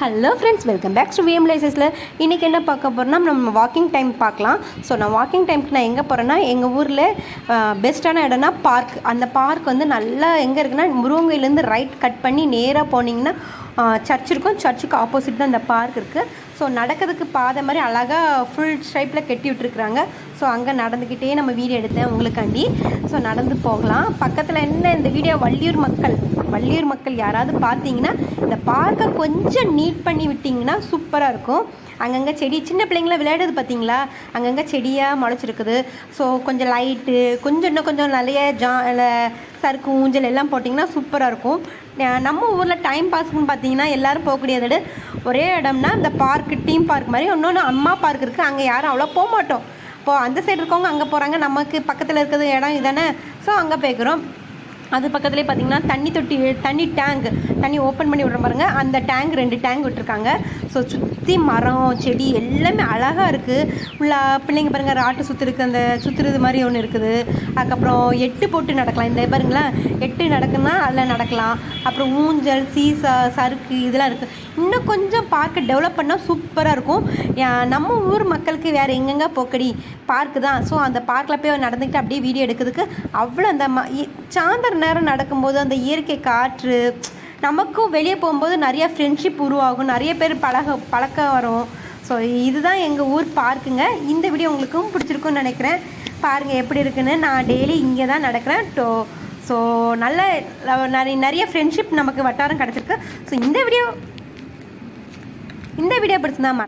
Hello friends welcome back to VM லைசஸில் இன்றைக்கி என்ன பார்க்க போகிறோம்னா நம்ம வாக்கிங் டைம் பார்க்கலாம். ஸோ நான் வாக்கிங் டைமுக்கு நான் எங்கே போகிறேன்னா எங்கள் ஊரில் பெஸ்ட்டான இடம்னா பார்க் அந்த பார்க் வந்து நல்லா எங்கே இருக்குன்னா முருங்கையிலேருந்து ரைட் கட் பண்ணி நேராக போனீங்கன்னா சர்ச் இருக்கும். சர்ச்சுக்கு ஆப்போசிட் தான் இந்த பார்க் இருக்குது ஸோ நடக்கிறதுக்கு பாதை மாதிரி அழகாக ஃபுல் ஷேப்பில் கட்டி விட்டுருக்குறாங்க. ஸோ அங்கே நடந்துக்கிட்டே நம்ம வீடியோ எடுத்தேன் உங்களுக்காண்டி. ஸோ நடந்து போகலாம். பக்கத்தில் என்ன இந்த வீடியோ? வள்ளியூர் மக்கள். வள்ளியூர் மக்கள் யாராவது பார்த்தீங்கன்னா இந்த பார்க்கை கொஞ்சம் நீட் பண்ணி விட்டிங்கன்னா சூப்பராக இருக்கும். அங்கங்கே செடி சின்ன பிள்ளைங்களாம் விளையாடுது பார்த்தீங்களா அங்கங்கே செடியாக முளைச்சிருக்குது. ஸோ கொஞ்சம் லைட்டு கொஞ்சம் இன்னும் கொஞ்சம் நிறைய ஜா இல்லை சறுக்கு ஊஞ்சல் எல்லாம் போட்டிங்கன்னா சூப்பராக இருக்கும். நம்ம ஊரில் டைம் பாஸ்க்குன்னு பார்த்தீங்கன்னா எல்லோரும் போகக்கூடிய இடம் ஒரே இடம்னா இந்த பார்க்கு டீம் பார்க் மாதிரி இன்னொன்று அம்மா பார்க் இருக்குது அங்கே யாரும் அவ்வளோ போக மாட்டோம். இப்போது அந்த சைடு இருக்கவங்க அங்கே போகிறாங்க நமக்கு பக்கத்தில் இருக்கிறது இடம் இதானே ஸோ அங்கே போய்க்கிறோம். அது பக்கத்துலேயே பார்த்தீங்கன்னா தண்ணி தொட்டி தண்ணி டேங்க் தண்ணி ஓப்பன் பண்ணி விட்ற பாருங்க. அந்த டேங்க் ரெண்டு டேங்க் விட்டுருக்காங்க. ஸோ சுற்றி மரம் செடி எல்லாமே அழகாக இருக்குது உள்ள பிள்ளைங்க பாருங்கள் ராட்டு சுற்றுருக்கு அந்த சுற்றுறது மாதிரி ஒன்று இருக்குது. அதுக்கப்புறம் எட்டு போட்டு நடக்கலாம். இந்த பாருங்களேன் எட்டு நடக்குன்னா அதில் நடக்கலாம். அப்புறம் ஊஞ்சல் சீசா சறுக்கு இதெல்லாம் இருக்குது இன்னும் கொஞ்சம் பார்க்க டெவலப் பண்ணால் சூப்பராக இருக்கும். நம்ம ஊர் மக்களுக்கு வேறு எங்கெங்க போக்கடி? பார்க்கு தான். ஸோ அந்த பார்க்கில் போய் நடந்துக்கிட்டு அப்படியே வீடியோ எடுக்கிறதுக்கு அவ்வளோ அந்த ம இ- சாயந்தர நேரம் நடக்கும்போது அந்த இயற்கை காற்று நமக்கும் வெளியே போகும்போது நிறைய ஃப்ரெண்ட்ஷிப் உருவாகும். நிறைய பேர் பழக பழக்கம் வரும். ஸோ இதுதான் எங்கள் ஊர் பார்க்குங்க. இந்த வீடியோ உங்களுக்கும் பிடிச்சிருக்குன்னு நினைக்கிறேன். பாருங்கள் எப்படி இருக்குன்னு. நான் டெய்லி இங்கே தான் நடக்கிறேன். டோ ஸோ நல்ல நிறைய நிறைய ஃப்ரெண்ட்ஷிப் நமக்கு வட்டாரம் கிடச்சிருக்கு. ஸோ இந்த வீடியோ இந்த வீடியோ பிடிச்சிருந்தா